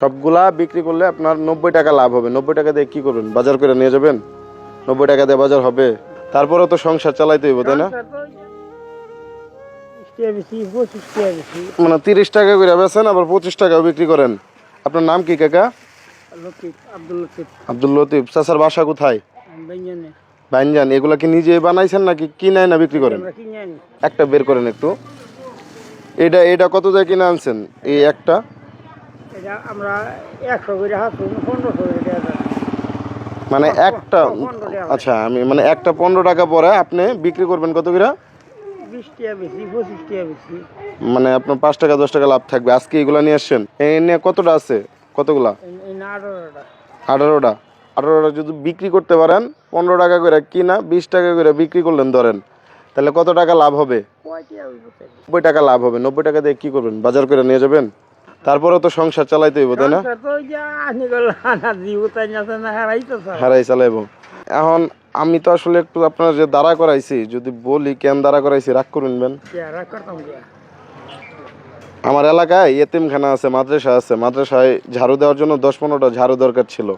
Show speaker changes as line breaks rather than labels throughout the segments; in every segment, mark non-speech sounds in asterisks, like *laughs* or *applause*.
সবগুলা বিক্রি করলে আপনার নব্বই টাকা লাভ হবে। নব্বই টাকা দিয়ে কি করবেন? বাজার করে নিয়ে যাবেন? নব্বই টাকা দিয়ে বাজার হবে। তারপরেও তো সংসার চালাইতে হইব, তাই না? মানে তিরিশ টাকা করে বেছেন আবার পঁচিশ টাকা বিক্রি করেন। আপনার নাম কি, কাকা? আব্দুল লতিফ। চাচার বাসা কোথায়? বাইনজান এগুলা কি নিজে বানাইছেন নাকি কিনাই না বিক্রি করেন? একটা বের করেন একটু। এটা এটা কত দিয়ে কিনে আনছেন? এই একটা?
আমরা একশো করে হাত পনেরোশো করে
মানে একটা আচ্ছা আমি মানে একটা পনেরো টাকা পরে আপনি বিক্রি করবেন কত করে? মানে আপনার পাঁচ টাকা দশ টাকা লাভ থাকবে। আজকে এগুলো নিয়ে আসছেন। এই নিয়ে কতটা আছে? কতগুলা?
আঠারোটা।
আঠারোটা। যদি বিক্রি করতে পারেন পনেরো টাকা করে কিনা বিশ টাকা করে বিক্রি করলেন ধরেন তাহলে কত টাকা লাভ হবে? নব্বই টাকা লাভ হবে। নব্বই টাকা দিয়ে কি করবেন? বাজার করে নিয়ে যাবেন? তারপরে তো সংসার চালাইতে হইব তাই না?
হারাই
চালাইব। এখন আমি তো আসলে একটু আপনার যে দাঁড়া করাইছি যদি বলি কেন দাঁড়া করাইছি রাগ করবেন
করতাম যে।
আমার এলাকায় এতিমখানা আছে মাদ্রাসা আছে। মাদ্রাসায় ঝাড়ু দেওয়ার জন্য দশ পনেরোটা ঝাড়ু দরকার ছিল।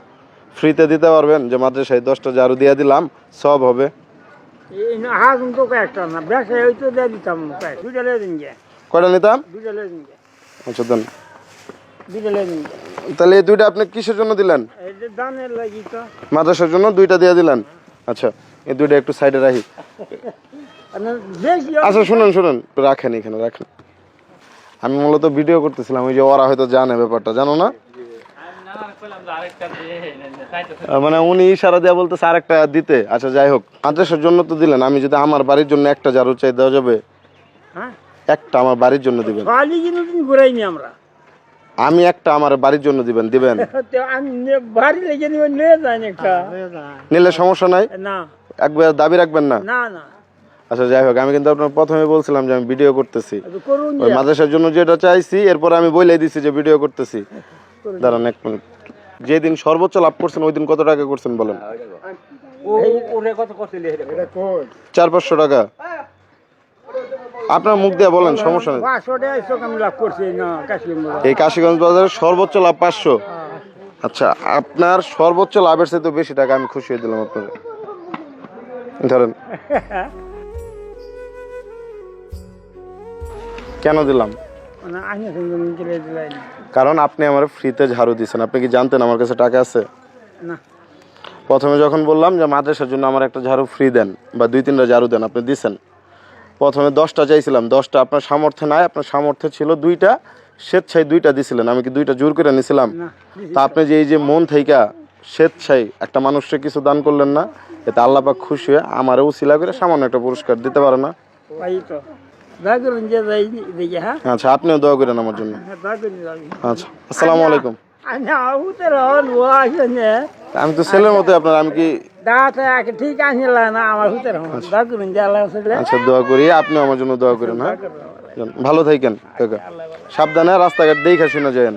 ফ্রিতে দিতে পারবেন যে মাদ্রাসায় দশটা ঝাড়ু দিয়ে দিলাম সব হবে। কয়টা নিতাম? আচ্ছা দেন। তাহলে এই দুইটা আপনি কিসের জন্য দিলেন? মাদ্রাসার জন্য দুইটা দিয়ে দিলেন? আচ্ছা এই দুইটা একটু সাইডে রাখি। আচ্ছা শুনুন শুনুন রাখেন এখানে রাখেন। আমি মূলত ভিডিও করতেছিলাম ওই যে ওরা হয়তো জানে ব্যাপারটা জানো না? মানে উনি ইশারা দেওয়া বলতেছে আরেকটা দিতে। আচ্ছা যাই হোক মাদ্রাসার জন্য তো দিলেন আমি যদি আমার বাড়ির জন্য একটা ঝাড়ু চাই দেওয়া যাবে?
হ্যাঁ?
একটা আমার বাড়ির জন্য দিবেন।
ঘুরাইনি আমরা।
আমি একটা আমার বাড়ির জন্য দিবেন দিবেন। *laughs*
বাড়ি লেগে নিয়ে একটা।
নিলে সমস্যা নাই?
না।
একবার দাবি রাখবেন না?
না না।
আচ্ছা যাই হোক আমি কিন্তু আপনার প্রথমে বলছিলাম যে আমি ভিডিও করতেছি। ওই মাদ্রাসার জন্য যেটা চাইছি এরপর আমি বলে দিছি যে ভিডিও করতেছি। দাঁড়ান এক মিনিট। যেদিন সর্বোচ্চ লাভ করছেন ওই দিন কত টাকা করছেন বলেন? চার পাঁচশো টাকা। আপনার মুখ দিয়ে বলেন সমস্যা নেই। এই কাশীগঞ্জ বাজারে? সর্বোচ্চ লাভ পাঁচশো। আচ্ছা আপনার সর্বোচ্চ লাভের সাথে বেশি টাকা আমি খুশি হয়ে দিলাম আপনার ধরেন। কেন দিলাম? কারণ আপনি আমার ফ্রিতে ঝাড়ু দিয়েছেন। আপনি কি জানতেন আমার কাছে টাকা আছে?
না।
প্রথমে যখন বললাম যে মাদ্রাসার জন্য আমার একটা ঝাড়ু ফ্রি দেন বা দুই তিনটা ঝাড়ু দেন আপনি দিছেন প্রথমে দশটা চাইছিলাম দশটা আপনার সামর্থ্য নাই আপনার সামর্থ্য ছিল দুইটা স্বেচ্ছায় দুইটা দিছিলেন আমি কি দুইটা জোর করে নিছিলাম তা আপনি যে এই যে মন থেকে স্বেচ্ছায় একটা মানুষকে কিছু দান করলেন না এতে আল্লাহ পাক খুশি হয়ে আমারও উসিলা করে সামান্য একটা পুরস্কার দিতে পারে না
হ্যাঁ
আচ্ছা আপনিও দোয়া করেন আমার জন্য
হ্যাঁ,
আচ্ছা আসসালামু আলাইকুম
আমি
তো ছেলের মতো আপনার আমি কি
ঠিক না আমার দয়া করুন
আচ্ছা দোয়া করি আপনি আমার জন্য দোয়া করেন হ্যাঁ? ভালো থাকেন সাবধানে রাস্তাঘাট দেখে শুনে যায়েন